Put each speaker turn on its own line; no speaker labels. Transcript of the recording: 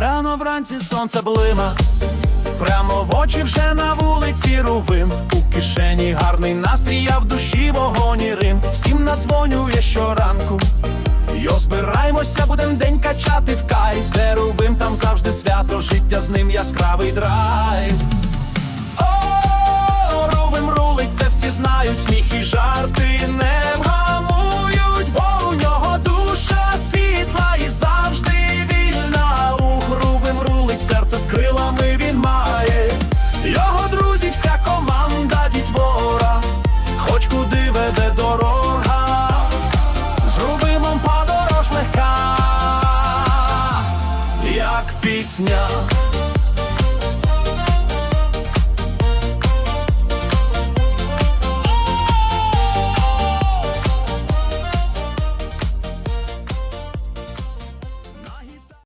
Рано вранці сонце блима, прямо в очі вже на вулиці рувим. У кишені гарний настрій, а в душі вогонь і рим. Всім надзвонює щоранку. Йо, збираємося, будем день качати в кайф. Де рувим, там завжди свято, життя з ним яскравий драйв. Як пісня.